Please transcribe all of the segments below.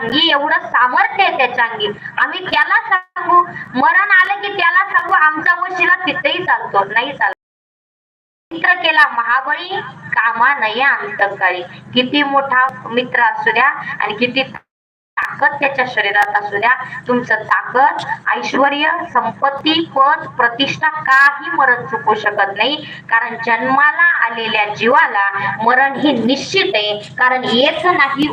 अंगी एवढं सामर्थ्य आहे त्याच्या अंगी. आम्ही त्याला सांगू. मरण आलं की त्याला सांगू आमचा वशिला तिथेही चालतो. नाही चालतो. मित्र केला महाबळी कामा नये अंतकाळी किती मोठा मित्र असू द्या आणि किती ताकद त्याच्या शरीरात असू द्या तुमचं ताकद ऐश्वर संपत्ती पद प्रतिष्ठा काही मरण चुकू शकत नाही. कारण जन्माला आलेल्या जीवाला मरण हे निश्चित आहे. कारण येत नाही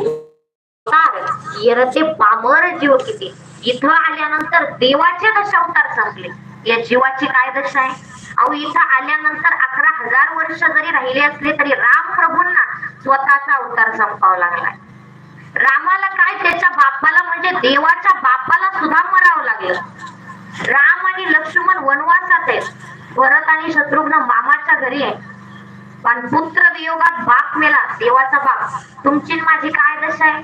उतार येरते पामर जीव किती? इथं आल्यानंतर देवाचे दशावतार संपले. या जीवाची काय दशा आहे? अहो इथं आल्यानंतर अकरा हजार वर्ष जरी राहिले असले तरी राम प्रभूंना स्वतःचा अवतार संपावा लागलाय रामाला काय त्याच्या बापाला म्हणजे देवाच्या बापाला सुद्धा मरावं लागलं. राम आणि लक्ष्मण वनवासात आहेत. भरत आणि शत्रुघ्न मामाच्या घरी आहे पण पुत्र वियोगात बाप मेला देवाचा बाप. तुमची माझी काय दशा आहे?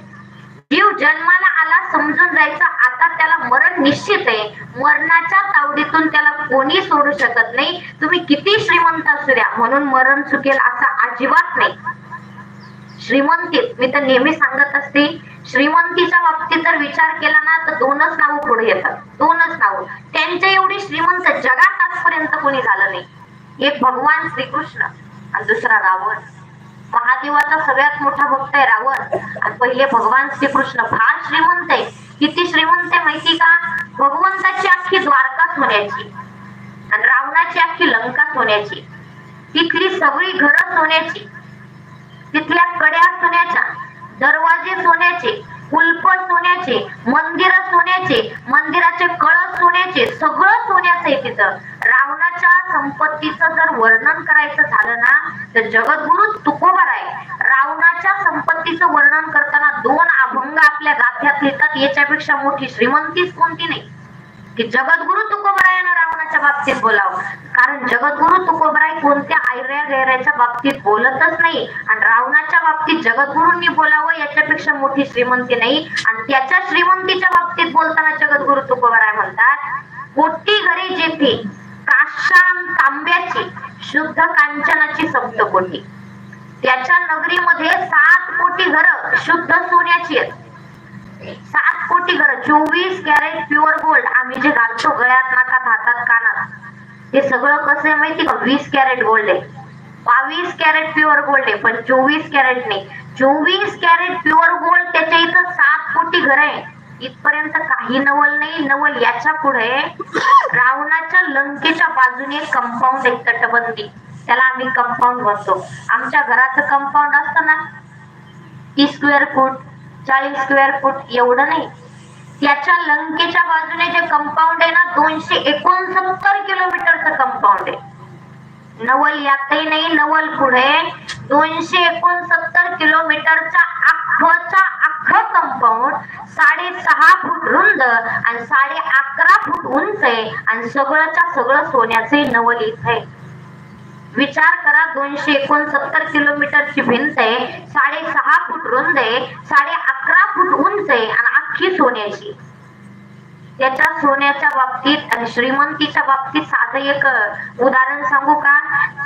जीव जन्माला आला समजून जायचं आता त्याला मरण निश्चित आहे. मरणाच्या तावडीतून त्याला कोणी सोडू शकत नाही. तुम्ही किती श्रीमंत असू द्या म्हणून मरण चुकेल असा अजिबात नाही. श्रीमंतीत मी तर नेहमी सांगत असते श्रीमंतीच्या बाबतीत जर विचार केला ना तर दोनच नावं पुढे येतात. दोनच नावं. त्यांच्या एवढी श्रीमंत जगात आजपर्यंत कोणी झालं नाही. एक भगवान श्रीकृष्ण आणि दुसरा रावण. महादेवाचा सगळ्यात मोठा भक्त आहे रावण. आणि पहिले भगवान श्रीकृष्ण फार श्रीमंत आहे. किती श्रीमंत आहे माहिती का? भगवंताची अख्खी द्वारका सोन्याची. आणि रावणाची अख्खी लंका सोन्याची. तिथली सगळी घरं सोन्याची. तिथल्या कड्या सोन्याच्या दरवाजे सोन्याचे कुलप सोन्याचे मंदिर सोन्याचे मंदिराचे कळस सोन्याचे सगळं सोन्याचं आहे तिथं. संपत्तीचं जर वर्णन करायचं झालं ना तर जगद्गुरु तुकोबर आहे. रावणाच्या संपत्तीचं वर्णन करताना दोन अभंग आपल्या गाथ्यात येतात याच्यापेक्षा मोठी श्रीमंतीच कोणती नाही. की जगद्गुरु तुकोबरायानं रावणाच्या बाबतीत बोलावं. कारण जगद्गुरु तुकोबराय कोणत्या आयऱ्या गैऱ्याच्या बाबतीत बोलतच नाही. आणि रावणाच्या बाबतीत जगद्गुरूंनी बोलावं याच्यापेक्षा मोठी श्रीमंती नाही. आणि त्याच्या श्रीमंतीच्या बाबतीत बोलताना जगद्गुरु तुकोबराय म्हणतात कोटी घरी जेथे काशान तांब्याची शुद्ध कांचनाची सप्तकोटी त्याच्या नगरीमध्ये सात कोटी घरं शुद्ध सोन्याची आहेत. सात कोटी घर चोवीस कॅरेट प्युअर गोल्ड आम्ही जे घालतो गळ्यात नाकात हातात कानात. ते सगळं कसं आहे माहिती का? वीस कॅरेट गोल्ड आहे. बावीस कॅरेट प्युअर गोल्ड आहे पण चोवीस कॅरेट नाही. चोवीस कॅरेट प्युअर गोल्ड त्याच्या इथं सात कोटी घर आहे इथपर्यंत काही नवल नाही. नवल याच्यापुढे रावणाच्या लंकेच्या बाजूने कंपाऊंड एक तटबंदी. त्याला आम्ही कंपाऊंड म्हणतो. आमच्या घराचं कंपाऊंड असतं ना तीस स्क्वेअर फूट चाळीस स्क्वेअर फूट एवढं नाही. त्याच्या लंकेच्या बाजूने जे कंपाऊंड आहे ना दोनशे एकोणसत्तर किलोमीटरचं कंपाऊंड आहे. नवल यातही नाही नवल पुढे दोनशे एकोणसत्तर किलोमीटरचा अख्खचा अख्खं कंपाऊंड साडेसहा फूट रुंद आणि साडे अकरा फूट उंच आहे आणि सगळंच्या सगळं सोन्याचे नवल आहे. विचार करा दोनशे एकोणसत्तर किलोमीटरची भिंत आहे. साडेसहा फूट रुंद आहे. साडे अकरा फूट उंच आहे आणि अख्खी सोन्याची. त्याच्या सोन्याच्या बाबतीत आणि श्रीमंतीच्या बाबतीत साधं एक उदाहरण सांगू का?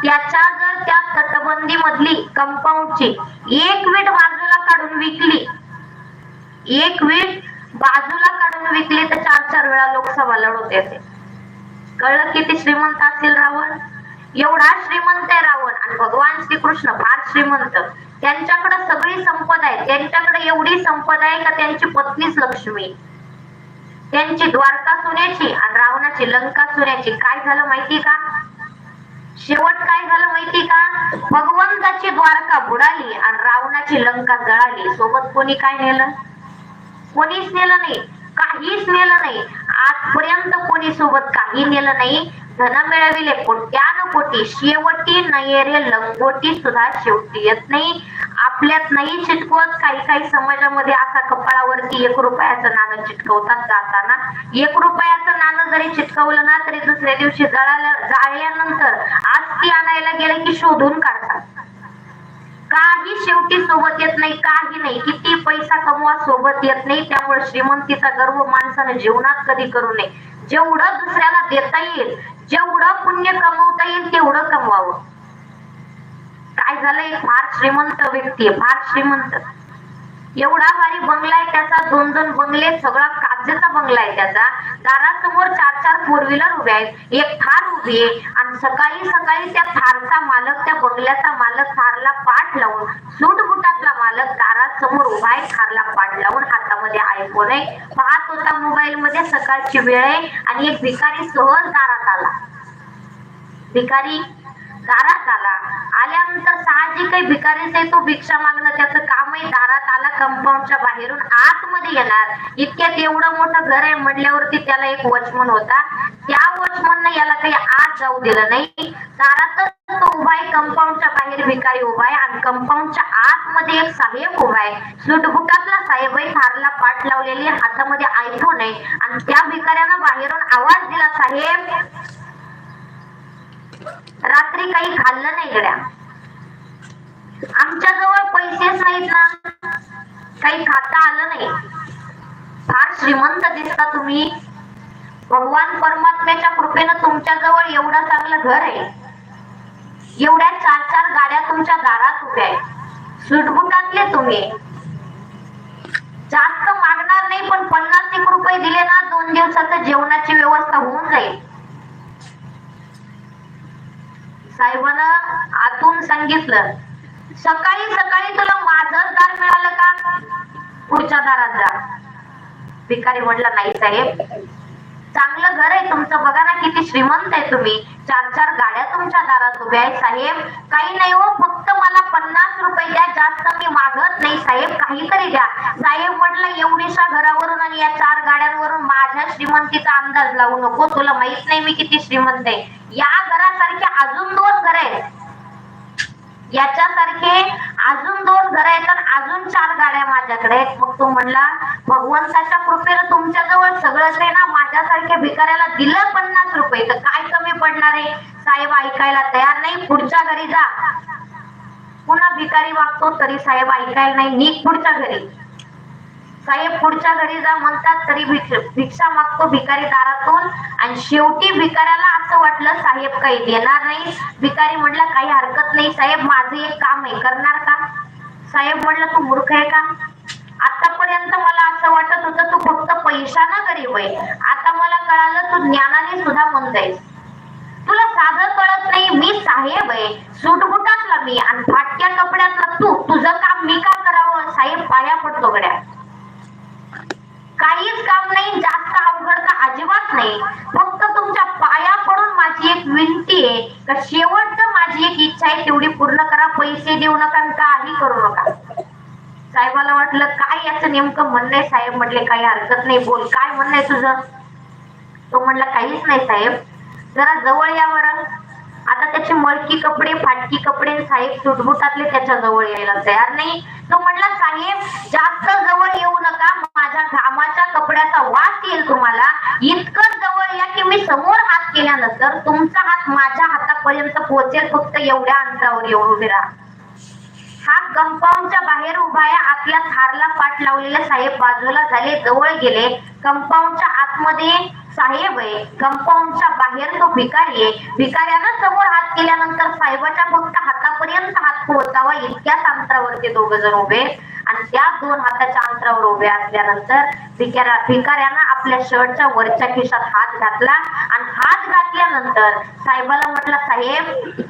त्याच्या जर त्या तटबंदी मधली कंपाऊंडची एक वीट बाजूला काढून विकली एक वीट बाजूला काढून विकली तर चार चार वेळा लोकसभा लढवत येते कळलं किती श्रीमंत असेल रावण? एवढा श्रीमंत आहे रावण. आणि भगवान श्रीकृष्ण फार श्रीमंत. त्यांच्याकडे सगळी संपदा आहे. त्यांच्याकडे एवढी संपदा आहे का त्यांची पत्नीच लक्ष्मी? त्यांची द्वारका सोन्याची आणि रावणाची लंका सोन्याची काय झालं माहिती का? शेवट काय झालं माहिती का? भगवंताची द्वारका बुडाली आणि रावणाची लंका जळाली. सोबत कोणी काय नेलं? कोणीच नेलं नाही. काहीच नेलं नाही. आजपर्यंत कोणी सोबत काही नेलं नाही. धन मिळविले कोट्यान कोटी. शेवटी नयेरे लंगोटी सुद्धा शेवटी येत नाही. आपल्यात नाही चिटकवत. काही काही समाजामध्ये असा कपाळावरती एक रुपयाचं नाणं चिटकवतात जाताना. एक रुपयाचं नाणं जरी चिटकवलं ना तरी दुसऱ्या दिवशी जळाल्या जाळल्यानंतर आज ती आणायला गेलं की शोधून काढतात. काही शेवटी सोबत येत नाही काही नाही. किती पैसा कमवा सोबत येत नाही. त्यामुळे श्रीमंतीचा गर्व माणसानं जीवनात कधी करू नये. जेवढं दुसऱ्याला देता येईल जेवढं पुण्य कमवता येईल तेवढं कमवावं. काय झालंय? फार श्रीमंत व्यक्ती आहे फार श्रीमंत. एवढा भारी बंगला आहे त्याचा दोन दोन बंगले सगळा काचेचा बंगला आहे त्याचा. दारासमोर चार चार फोर व्हीलर उभ्या आहेत. एक थार उभी आणि सकाळी सकाळी त्या थारचा मालक त्या बंगल्याचा मालक थारला पाठ लावून सूटबुटातला मालक मालक दारासमोर उभा आहे थारला पाठ लावून हातामध्ये आयफोन आहे. पाहत होता मोबाईल मध्ये सकाळची वेळ आहे आणि एक भिकारी सहज दारात आला. भिकारी दारात आला. आल्यानंतर साहजिक आहे भिकारीच आहे तो भिक्षा मागणं त्याचं काम आहे दारात आला. कंपाऊंडच्या बाहेरून आतमध्ये येणार. इतक्यात एवढं मोठं घर आहे म्हटल्यावरती त्याला एक वॉचमन होता. त्या वॉचमननं याला काही आत जाऊ दिलं नाही. दारातच तो उभा आहे कंपाऊंडच्या बाहेर भिकारी उभा आहे आणि कंपाऊंडच्या आतमध्ये एक साहेब उभा आहे. सुटबुटातला साहेब आहे थारला पाठ लावलेली हातामध्ये आयफोन आहे. आणि त्या भिकाऱ्यानं बाहेरून आवाज दिला साहेब रात्री काही खाल्लं नाही गड्या. आमच्या जवळ पैसेच नाहीत ना. काही खाता आलं नाही. फार श्रीमंत दिसता तुम्ही. भगवान परमात्म्याच्या कृपेनं तुमच्या जवळ एवढं चांगलं घर आहे. एवढ्या चार चार गाड्या तुमच्या दारात उभ्या आहेत. सुटबुटातले तुम्ही. जास्त मागणार नाही पण पन्नास एक रुपये दिले ना दोन दिवसाचं जेवणाची व्यवस्था होऊन जाईल. साहेबानं आतून सांगितलं सकाळी सकाळी तुला माझं दार मिळालं का? पुढच्या दारात जा. भिकारी म्हणला नाही साहेब चांगलं घर आहे तुमचं बघा ना किती श्रीमंत आहे तुम्ही. चार चार गाड्या तुमच्या दारात उभ्या आहेत साहेब. काही नाही हो फक्त मला पन्नास रुपये द्या जास्त मी मागत नाही साहेब. काहीतरी द्या. साहेब म्हटलं एवढीशा घरावरून आणि या चार गाड्यांवरून माझ्या श्रीमंतीचा अंदाज लावू नको. तुला माहीत नाही मी किती श्रीमंत आहे. या घरासारखे अजून दोन घर आहेत. याच्यासारखे अजून दोन घर आहेत अजून चार गाड्या माझ्याकडे आहेत. मग तो म्हणला भगवंताच्या कृपेनं तुमच्या जवळ सगळंच आहे ना माझ्यासारख्या भिकाऱ्याला दिलं पन्नास रुपये तर काय कमी पडणार आहे? साहेब ऐकायला तयार नाही. पुढच्या घरी जा. पुन्हा भिकारी वागतो तरी साहेब ऐकायला नाही. निघ पुढच्या घरी. साहेब पुढच्या घरी जा म्हणतात तरी भिक्षा मागतो भिकारी दारातून. आणि शेवटी भिकाऱ्याला असं वाटलं साहेब काही देणार नाही. भिकारी म्हटलं काही हरकत नाही साहेब माझं एक काम आहे करणार का? साहेब म्हटलं तू मूर्ख आहे का? आतापर्यंत मला असं वाटत होतं तू फक्त पैशानं गरीब आहे. आता मला कळालं तू ज्ञानाने सुद्धा म्हणतायस तुला साधं कळत नाही मी साहेब आहे. सूटबुटातला मी आणि फाटक्या कपड्यातला तू. तुझं काम मी का करावं? साहेब पाया पडतो गड्या. काहीच काम नाही जास्त अवघड का अजिबात नाही फक्त तुमच्या पाया पडून माझी विनंती आहे का शेवटचं माझी एक इच्छा आहे तेवढी पूर्ण करा पैसे देऊ नका आणि काही करू नका. साहेबाला वाटलं काय याचं नेमकं म्हणणं साहेब म्हटले काही हरकत नाही बोल. काय म्हणणं तुझं? तो म्हणला काहीच नाही साहेब. जरा जवळ या बरं. आता त्याचे मलकी कपडे फाटकी कपडे साहेब सुटबुटातले त्याच्याजवळ यायला तयार नाही. तो म्हणला साहेब जास्त जवळ येऊ नका. माझ्या घामाच्या कपड्याचा वास येईल तुम्हाला. इतकं जवळ या की मी समोर हात केल्यानंतर तुमचा हात माझ्या हातापर्यंत पोहोचेल फक्त एवढ्या अंतरावर येऊन उभे राहा. हा कंपाऊंडच्या बाहेर उभा आहे. आपल्या थारला पाठ लावलेले साहेब बाजूला झाले जवळ गेले. कंपाऊंडच्या आतमध्ये साहेब आहे कंपाऊंडच्या बाहेर तो भिकारी आहे. भिकाऱ्यानं समोर हात केल्यानंतर साहेबाच्या फक्त हातापर्यंत हात पोहोचावा इतक्याच अंतरावर ते दोघ जण उभे. आणि त्या दोन हाताच्या अंतरावर उभे असल्यानंतर भिकाऱ्या भिकाऱ्यानं आपल्या शर्टच्या वरच्या खिशात हात घातला. आणि हात घातल्यानंतर साहेबाला म्हटलं साहेब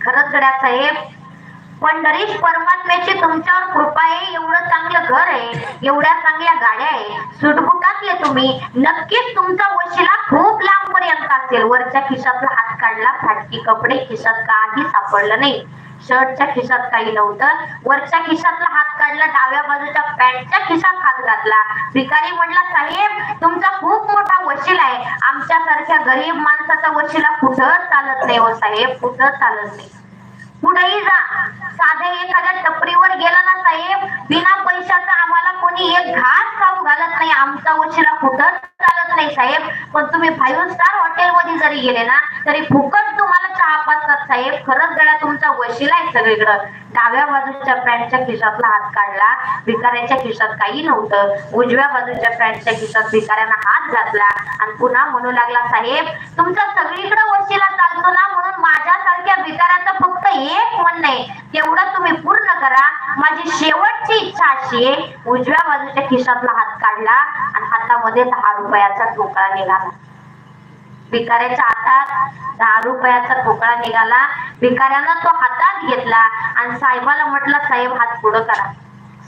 खरंच गड्या साहेब पंढरीश परमात्म्याची तुमच्यावर कृपा आहे. एवढं चांगलं घर आहे. एवढ्या चांगल्या गाड्या आहे. सुटबुटातले तुम्ही. नक्कीच तुमचा वशिला खूप लांब पर्यंत असेल. वरच्या खिशातला हात काढला फाटकी कपडे खिशात काही सापडलं नाही. शर्टच्या खिशात काही नव्हतं. वरच्या खिशातला हात काढला डाव्या बाजूच्या पॅन्टच्या खिशात हात घातला. भिकारी म्हणला साहेब तुमचा खूप मोठा वशील आहे. आमच्यासारख्या गरीब माणसाचा वशिला कुठं चालत नाही हो साहेब? कुठं चालत नाही? कुठेही जा. साधे एखाद्या टपरीवर गेला ना साहेब बिना पैशाचा आम्हाला कोणी एक घास खाऊ घालत नाही. आमचा उशिरा कुठं चालत नाही साहेब. पण तुम्ही फाईव्ह स्टार हॉटेल मध्ये जरी गेले ना तरी फुकट तुम्हाला चहा पाचतात साहेब. खरंच गड्या तुमचा वशिला आहे सगळीकडं. डाव्या बाजूच्या पॅन्टच्या खिशातला हात काढला. भिकाऱ्याच्या खिशात काही नव्हतं. उजव्या बाजूच्या पॅन्टच्या खिशात भिकाऱ्यानं हात घातला आणि पुन्हा म्हणू लागला साहेब तुमचा सगळीकडे वशिला चालतो ना म्हणून विकाराचं भिकाऱ्याचं फक्त एक म्हणणं आहे तेवढं तुम्ही पूर्ण करा. माझी शेवटची इच्छा अशी आहे उजव्या बाजूच्या खिशातला हात काढला आणि हातामध्ये दहा रुपयाचा ठोकळा निघाला. भिकाऱ्याच्या हातात दहा रुपयाचा ठोकळा निघाला. भिकाऱ्यानं तो हातात घेतला आणि साहेबाला म्हटलं साहेब हात पुढं करा.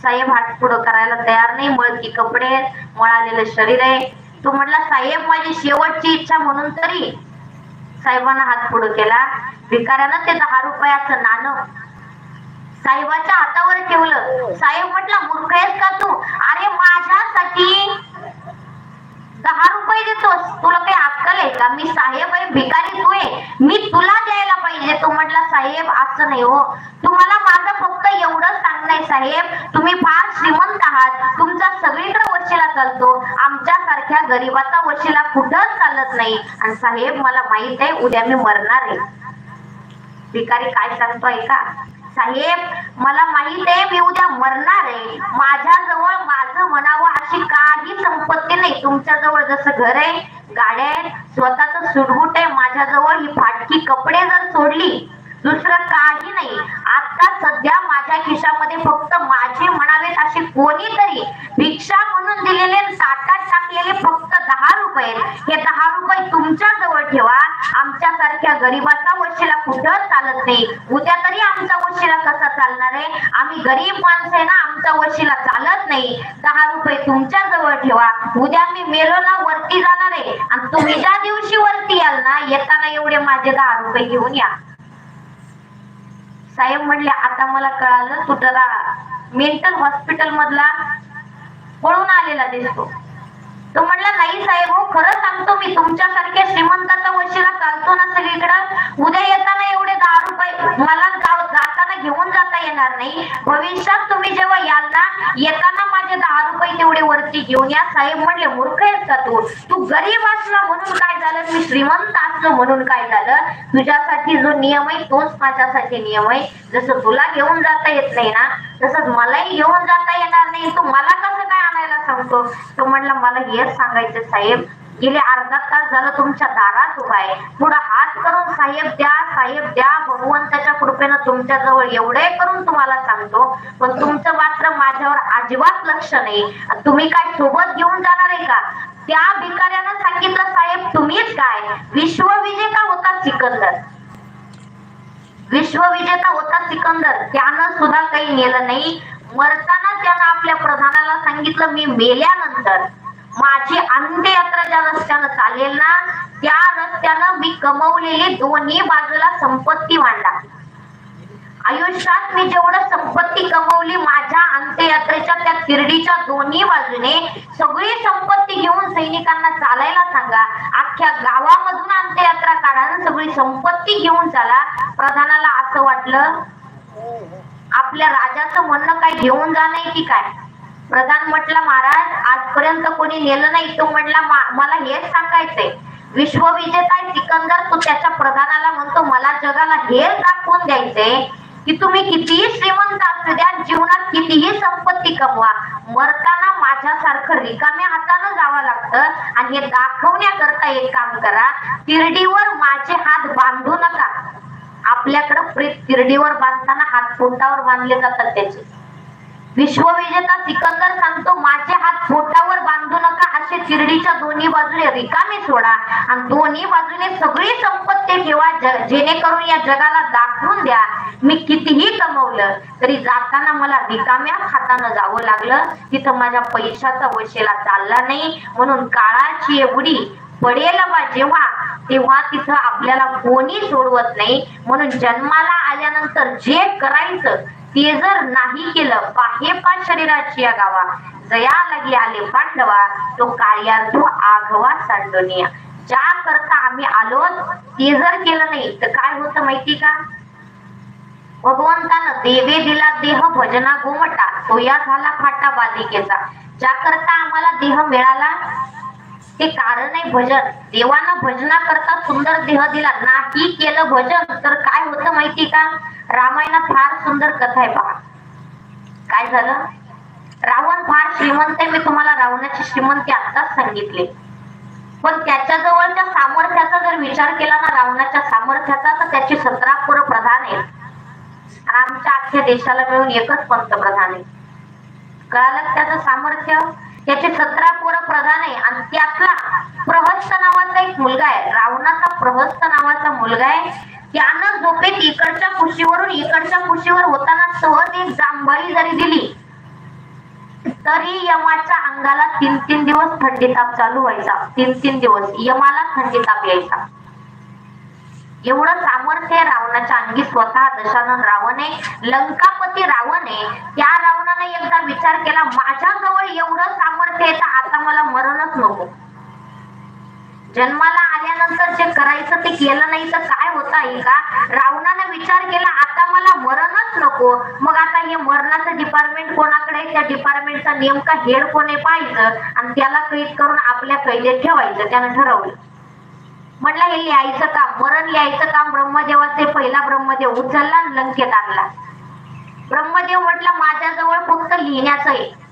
साहेब हात पुढं करायला तयार नाही. मळकी कपडे मळालेलं शरीर आहे. तो म्हटला साहेब माझी शेवटची इच्छा म्हणून तरी साहेबांना हात पुढे केला. भिकाऱ्यानं ते दहा रुपयाचं नाणं साहेबाच्या हातावर ठेवलं. साहेब म्हटला मूर्ख आहेस का तू? अरे माझ्यासाठी दहा रुपये देतोस. तुला काही अक्कल आहे का? मी साहेब आहे भिकारी तू आहे. मी तुला द्यायला पाहिजे. तो म्हटला साहेब असं नाही हो. तुम्हाला फक्त एवढंच सांगणं साहेब. तुम्ही फार श्रीमंत आहात. तुमचा सगळीकडे वशिला चालतो. आमच्या सारख्या गरीबाचा वशिला कुठंच चालत नाही. आणि साहेब मला माहीत आहे उद्या मी मरणार आहे. भिकारी काय सांगतोय का? साहेब मला माहीत आहे मी उद्या मरणार आहे. माझ्याजवळ माझं म्हणावं अशी काही संपत्ती नाही. तुमच्याजवळ जसं घर आहे गाड्या आहेत स्वतःच सुटबुट आहे माझ्याजवळ ही फाटकी कपडे जर सोडली दुसरं काही नाही. आता माझ्या खिशामध्ये फक्त माझे म्हणावेत असे कोणीतरी भिक्षा म्हणून दिलेले साठात टाकलेले फक्त दहा रुपये. हे दहा रुपये तुमच्या जवळ ठेवा. आमच्या सारख्या गरीबाचा वशिला कुठं चालत नाही? उद्या तरी आमचा वशिला कसा चालणार आहे? आम्ही गरीब माणसं आहे ना आमचा वशिला चालत नाही. दहा रुपये तुमच्या जवळ ठेवा. उद्या मी मेलो ना वरती जाणार आहे. आणि तुम्ही ज्या दिवशी वरती याल ना येताना एवढे माझे दहा रुपये घेऊन या. साहेब म्हणले आता मला कळालं तू मेंटल हॉस्पिटल मधला पळून आलेला दिसतो. तो म्हणला नाही साहेब हो खरं सांगतो मी तुमच्यासारख्या श्रीमंताचा वशिला चालतो ना सगळीकडं. उद्या येताना एवढे दहा रुपये मला गाव घेऊन जाता येणार नाही. भविष्यात तुम्ही जेव्हा याल ना येताना माझे दहा रुपये तेवढे वरती घेऊन या साहेब म्हणले मूर्ख आहेस का तू? तू गरीब असला म्हणून काय झालं? मी श्रीमंत असलो म्हणून काय झालं? तुझ्यासाठी जो नियम आहे तोच माझ्यासाठी नियम आहे. जसं तुला घेऊन जाता येत नाही ना तसंच मलाही घेऊन जाता येणार नाही. तू मला कसं काय आणायला सांगतो? तो म्हणला मला हेच सांगायचं साहेब. गेले अर्धा तास झालं तुमच्या दारात उभा आहे पुढे हात करून साहेब द्या साहेब द्या भगवंताच्या कृपेनं तुमच्या जवळ एवढे करून तुम्हाला सांगतो. पण तुमचं मात्र माझ्यावर अजिबात लक्ष नाही. तुम्ही काय सोबत घेऊन जाणार आहे का? त्या भिकाऱ्यानं सांगितलं साहेब तुम्हीच काय? विश्वविजेता होता सिकंदर. विश्वविजेता होता सिकंदर. त्यानं सुद्धा काही नेलं नाही. मरताना त्यानं आपल्या प्रधानाला सांगितलं मी मेल्यानंतर. माझी अंत्ययात्रा ज्या रस्त्यानं चालेल ना त्या रस्त्यानं मी कमवलेली दोन्ही बाजूला संपत्ती मांडा. आयुष्यात मी जेवढं संपत्ती कमवली माझ्या अंत्ययात्रेच्या त्या तिरडीच्या दोन्ही बाजूने सगळी संपत्ती घेऊन सैनिकांना चालायला सांगा. अख्ख्या गावामधून अंत्ययात्रा काढा सगळी संपत्ती घेऊन चाला. प्रधानाला असं वाटलं आपल्या राजाचं म्हणणं काय घेऊन जाणं की काय? प्रधान म्हटला महाराज आजपर्यंत कोणी नेलं नाही. तो म्हटला मला हेच सांगायचंय. विश्वविजेता आहे सिकंदर तो त्याच्या प्रधानाला म्हणतो मला जगाला हे दाखवून द्यायचंय की तुम्ही कितीही श्रीमंत असू द्या जीवनात कितीही संपत्ती कमवा. मरताना माझ्यासारखं रिकाम्या हातानं जावं लागतं आणि हे दाखवण्याकरता एक काम करा तिरडीवर माझे हात बांधू नका. आपल्याकडं तिरडीवर बांधताना हात पोटावर बांधले जातात त्याचे? विश्वविजेता सिकंदर सांगतो माझे हात पोटावर बांधू नका असे शिर्डीच्या दोन्ही बाजूने रिकामे सोडा. आणि दोन्ही बाजूने सगळी संपत्ती ठेवा जेणेकरून या जगाला दाखवून द्या. मी कितीही कमवलं तरी जाताना मला रिकाम्या हातानं जावं लागलं. तिथं माझ्या पैशाचा वशेला चालला नाही. म्हणून काळाची एवढी पडेल बा जेव्हा तेव्हा तिथं आपल्याला कोणी सोडवत नाही. म्हणून जन्माला आल्यानंतर जे करायचं ते जर नाही केलं पाहे पाच शरीराची या गावा जया लगी आले पांडवा तो कार्यार्थो आघवा सांडोनिया. ज्या करता आम्ही आलो ते जर केलं नाही तर काय होतं माहिती का? भगवंतानं देवे दिला देह भजना गोमटा तो या झाला फाटा बालिकेचा. ज्या करता आम्हाला देह मिळाला ते कारण आहे भजन. देवानं भजना करता सुंदर देह दिला. नाही केलं भजन तर काय होतं माहिती का? रामायणात फार सुंदर कथा आहे पहा काय झालं? रावण फार श्रीमंत आहे मी तुम्हाला रावणाची श्रीमंती आताच सांगितले. पण त्याच्या जवळच्या सामर्थ्याचा जर विचार केला ना रावणाच्या सामर्थ्याचा तर त्याची सतरा पुर प्रधान आहेत. आमच्या अख्ख्या देशाला मिळून एकच पंतप्रधान आहे कळालं त्याचं सामर्थ्य? त्याचे सतरा पोर प्रधान आहे. आणि त्यातला प्रहस्त नावाचा एक मुलगा आहे. रावणाचा प्रहस्त नावाचा मुलगा आहे. त्यानं झोपेत इकडच्या कुशीवरून इकडच्या कुशीवर होताना सहज एक जांभळी जरी दिली तरी यमाच्या अंगाला तीन तीन दिवस थंडी ताप चालू व्हायचा. तीन तीन दिवस यमाला थंडी ताप यायचा. एवढं सामर्थ्य रावणाच्या अंगी स्वतः दशानन रावण आहे लंकापती रावण त्या रावणाने एकदा विचार केला माझ्या जवळ एवढं सामर्थ्य आहे तर आता मला मरणच नको. जन्माला आल्यानंतर जे करायचं ते केलं नाही तर काय होता येईल का? रावणानं विचार केला आता मला मरणच नको. मग आता हे मरणाचं डिपार्टमेंट कोणाकडे त्या डिपार्टमेंटचा नेमका हेड कोणी पाहिजे आणि त्याला कैद करून आपल्या कैदेत ठेवायचं त्यानं ठरवलं. म्हटलं हे लिहायचं काम मरण लिहायचं काम ब्रह्मदेवाचे पहिला ब्रह्मदेव उचलला आणि लंकेत आणला. ब्रह्मदेव म्हटलं माझ्याजवळ फक्त लिहिण्याचं आहे.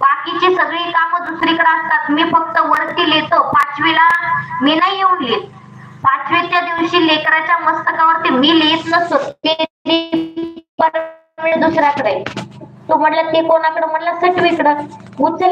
बाकीची सगळी कामं दुसरीकडे असतात. मी फक्त वरती लिहितो. पाचवीला मी नाही येऊन लिहित. पाचवीच्या दिवशी लेकराच्या मस्तकावरती मी लिहित नसतो. दुसऱ्याकडे. तो म्हटलं ते कोणाकडे? म्हटलं सटवीकडं. उचल.